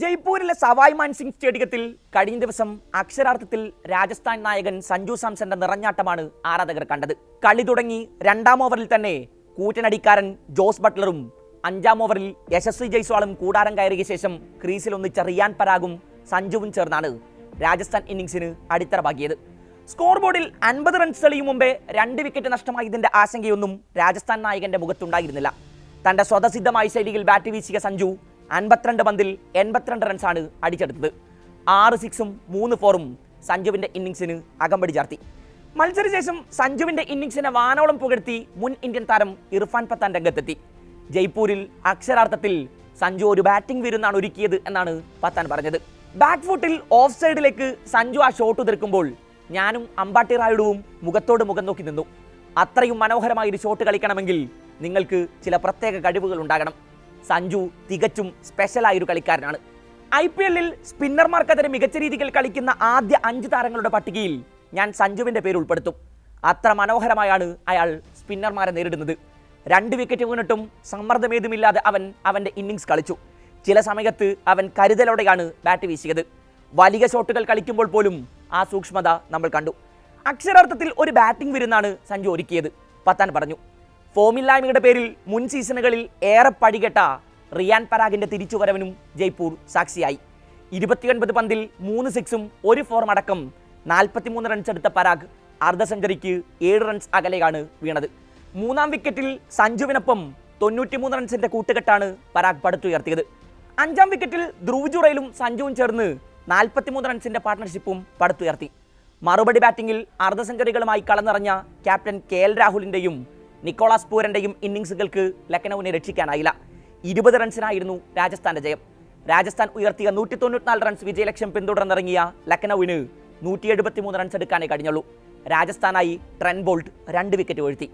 ജയ്പൂരിലെ സവായ് മാൻസിംഗ് സ്റ്റേഡിയത്തിൽ കഴിഞ്ഞ ദിവസം അക്ഷരാർത്ഥത്തിൽ രാജസ്ഥാൻ നായകൻ സഞ്ജു സാംസന്റെ നിറഞ്ഞാട്ടമാണ് ആരാധകർ കണ്ടത്. കളി തുടങ്ങി രണ്ടാം ഓവറിൽ തന്നെ കൂറ്റനടിക്കാരൻ ജോസ് ബട്ട്ലറും അഞ്ചാം ഓവറിൽ യശസ്വി ജയ്സ്വാളും കൂടാരം കയറിയ ശേഷം ക്രീസിൽ ഒന്നിച്ച റിയാൻ പരാഗും സഞ്ജുവും ചേർന്നാണ് രാജസ്ഥാൻ ഇന്നിംഗ്സിന് അടിത്തറ പാകിയത് സ്കോർ ബോർഡിൽ അൻപത് റൺസ് തെളിയും മുമ്പേ രണ്ട് വിക്കറ്റ് നഷ്ടമായതിന്റെ ആശങ്കയൊന്നും രാജസ്ഥാൻ നായകന്റെ മുഖത്തുണ്ടായിരുന്നില്ല. തന്റെ സ്വതസിദ്ധമായ ശൈലിയിൽ ബാറ്റ് വീശിയ സഞ്ജു അൻപത്തിരണ്ട് പന്തിൽ എൺപത്തിരണ്ട് റൺസാണ് അടിച്ചെടുത്തത്. ആറ് സിക്സും മൂന്ന് ഫോറും സഞ്ജുവിന്റെ ഇന്നിങ്സിന് അകമ്പടി ചാർത്തി. മത്സരശേഷം സഞ്ജുവിന്റെ ഇന്നിങ്സിനെ വാനോളം പുകഴ്ത്തി മുൻ ഇന്ത്യൻ താരം ഇർഫാൻ പത്താൻ രംഗത്തെത്തി. ജയ്പൂരിൽ അക്ഷരാർത്ഥത്തിൽ സഞ്ജു ഒരു ബാറ്റിംഗ് വിരുന്നാണ് ഒരുക്കിയത് എന്നാണ് പത്താൻ പറഞ്ഞത്. ബാക്ക് ഫുട്ടിൽ ഓഫ് സൈഡിലേക്ക് സഞ്ജു ആ ഷോട്ട് ഉതിർക്കുമ്പോൾ ഞാനും അമ്പാട്ടി റായുഡുവും മുഖത്തോട് മുഖം നോക്കി നിന്നു. അത്രയും മനോഹരമായ ഒരു ഷോട്ട് കളിക്കണമെങ്കിൽ നിങ്ങൾക്ക് ചില പ്രത്യേക കഴിവുകൾ ഉണ്ടാകണം. സഞ്ജു തികച്ചും സ്പെഷ്യലായ ഒരു കളിക്കാരനാണ്. ഐ പി എല്ലിൽ സ്പിന്നർമാർക്കെതിരെ മികച്ച രീതിയിൽ കളിക്കുന്ന ആദ്യ അഞ്ച് താരങ്ങളുടെ പട്ടികയിൽ ഞാൻ സഞ്ജുവിന്റെ പേര് ഉൾപ്പെടുത്തും. അത്ര മനോഹരമായാണ് അയാൾ സ്പിന്നർമാരെ നേരിടുന്നത്. രണ്ട് വിക്കറ്റ് വീണിട്ടും സമ്മർദ്ദമേതുമില്ലാതെ അവൻ അവന്റെ ഇന്നിങ്സ് കളിച്ചു. ചില സമയത്ത് അവൻ കരുതലോടെയാണ് ബാറ്റ് വീശിയത്. വലിയ ഷോട്ടുകൾ കളിക്കുമ്പോൾ പോലും ആ സൂക്ഷ്മത നമ്മൾ കണ്ടു. അക്ഷരാർത്ഥത്തിൽ ഒരു ബാറ്റിംഗ് വിരുന്നാണ് സഞ്ജു ഒരുക്കിയത്. പത്താൻ പറഞ്ഞു. ഫോമില്ലായ്മയുടെ പേരിൽ മുൻ സീസണുകളിൽ ഏറെ പടികെട്ട റിയാൻ പരാഗിന്റെ തിരിച്ചുവരവിനും ജയ്പൂർ സാക്ഷിയായി. ഇരുപത്തിയൊൻപത് പന്തിൽ മൂന്ന് സിക്സും ഒരു ഫോറും അടക്കം നാൽപ്പത്തിമൂന്ന് റൺസ് എടുത്ത പരാഗ് അർദ്ധ സെഞ്ചുറിക്ക് ഏഴ് റൺസ് അകലെയാണ് വീണത്. മൂന്നാം വിക്കറ്റിൽ സഞ്ജുവിനൊപ്പം തൊണ്ണൂറ്റിമൂന്ന് റൺസിന്റെ കൂട്ടുകെട്ടാണ് പരാഗ് പടുത്തുയർത്തിയത്. അഞ്ചാം വിക്കറ്റിൽ ധ്രുവ് ജുറയിലും സഞ്ജുവും ചേർന്ന് നാൽപ്പത്തിമൂന്ന് റൺസിന്റെ പാർട്ട്ണർഷിപ്പും പടുത്തുയർത്തി. മറുപടി ബാറ്റിംഗിൽ അർദ്ധ സെഞ്ചുറികളുമായി കളം ക്യാപ്റ്റൻ കെ എൽ രാഹുലിന്റെയും നിക്കോളാസ് പൂരന്റെയും ഇന്നിങ്സുകൾക്ക് ലക്നൌവിനെ രക്ഷിക്കാനായില്ല. ഇരുപത് റൺസിനായിരുന്നു രാജസ്ഥാന്റെ ജയം. രാജസ്ഥാൻ ഉയർത്തിയ നൂറ്റി തൊണ്ണൂറ്റിനാല് റൺസ് വിജയലക്ഷ്യം പിന്തുടർന്നിറങ്ങിയ ലക്നൌവിന് നൂറ്റി എഴുപത്തിമൂന്ന് റൺസ് എടുക്കാനേ കഴിഞ്ഞുള്ളൂ. രാജസ്ഥാനായി ട്രെൻ ബോൾട്ട് രണ്ട് വിക്കറ്റ് വീഴ്ത്തി.